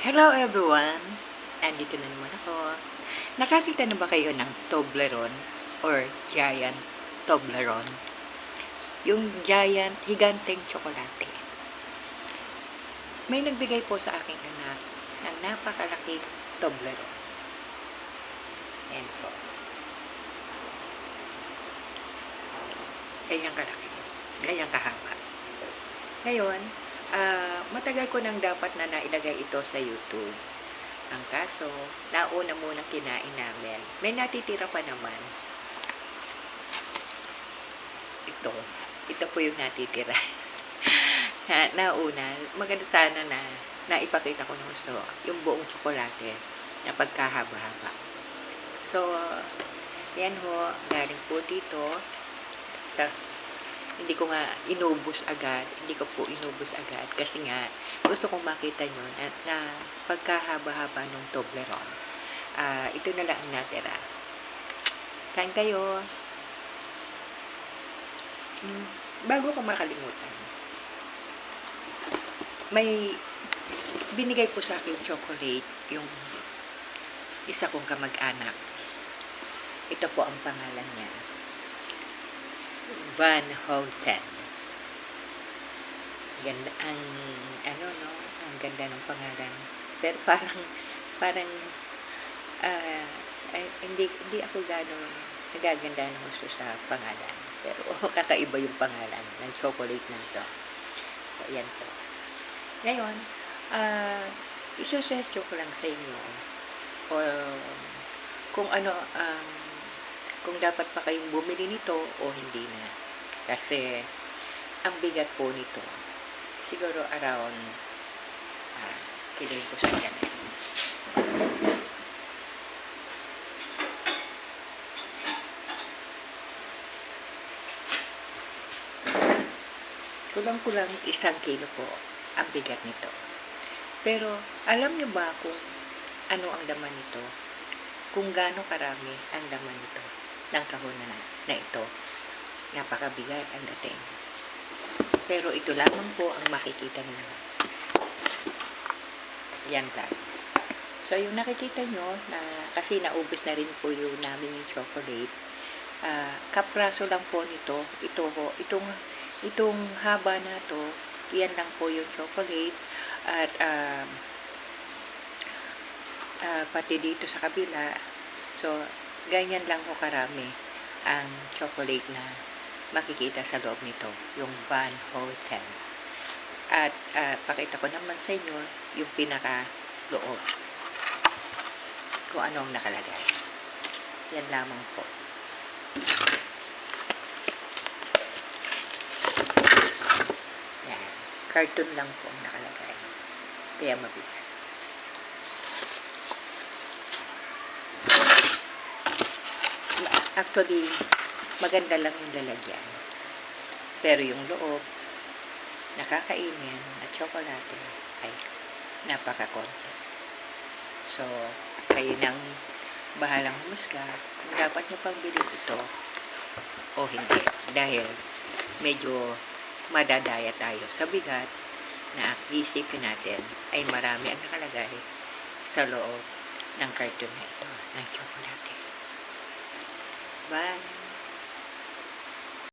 Hello everyone! Andito na naman ako. Nakakita na ba kayo ng Toblerone or Giant Toblerone? Yung giant, higanteng tsokolate. May nagbigay po sa aking anak ng napakalaking Toblerone. Yan po. Ganyang kalaki. Ganyang kahaba. Ngayon, Ah, matagal ko nang dapat na nailagay ito sa YouTube. Ang kaso, nauna muna kinain namin. May natitira pa naman. Ito. Ito po yung natitira. na, nauna, maganda sana na naipakita ko ng gusto yung buong tsokolate na pagkahaba-haba. So, yan ho, galing po dito sa hindi ko nga inubos agad. Hindi ko po inubos agad kasi nga gusto kong makita nyo na, na pagkahaba-haba ng Toblerone. Ah, ito na lang ang natira. Kain kayo. Mm, bago ko makalimutan, may binigay po sa akin chocolate yung isa kong kamag-anak. Ito po ang pangalan niya. Van Houten. Ganda ang ano no, ang ganda ng pangalan. Pero parang parang ay, hindi hindi ako gano'n nagaganda ng gusto sa pangalan. Pero kakaiba yung pangalan ng chocolate na ito. So, yan po. Ngayon, ah, isusetyo ko lang sa inyo or kung ano ang kung dapat pa kayong bumili nito o hindi na. Kasi, ang bigat po nito, siguro around, ah, kiloin ko sa ganun. Kulang-kulang isang kilo po ang bigat nito. Pero, alam niyo ba kung ano ang laman nito? Kung gaano karami ang laman nito? Ng kahon na, ito. Napakabigat ang dating. Pero ito lamang po ang makikita ninyo. Yan lang. So, yung nakikita nyo, na, kasi naubos na rin po yung namin yung chocolate, ah, kapraso lang po nito. Ito po, itong, itong haba na to, yan lang po yung chocolate. At, um, ah, pati dito sa kabila, so, ganyan lang ho karami ang chocolate na makikita sa loob nito, yung Van Houten. At uh, pakita ko naman sa inyo yung pinaka loob. Kung anong nakalagay. Yan lamang po. Yan. Cartoon lang po ang nakalagay. Kaya mabigat. Actually, maganda lang yung lalagyan. Pero yung loob, nakakainin at tsokolate ay napakakonti. So, kayo nang bahalang humusga kung dapat nyo pang bilhin ito o hindi. Dahil medyo madadaya tayo sa bigat na isipin natin ay marami ang nakalagay sa loob ng carton na ito ng tsokolate. Bye.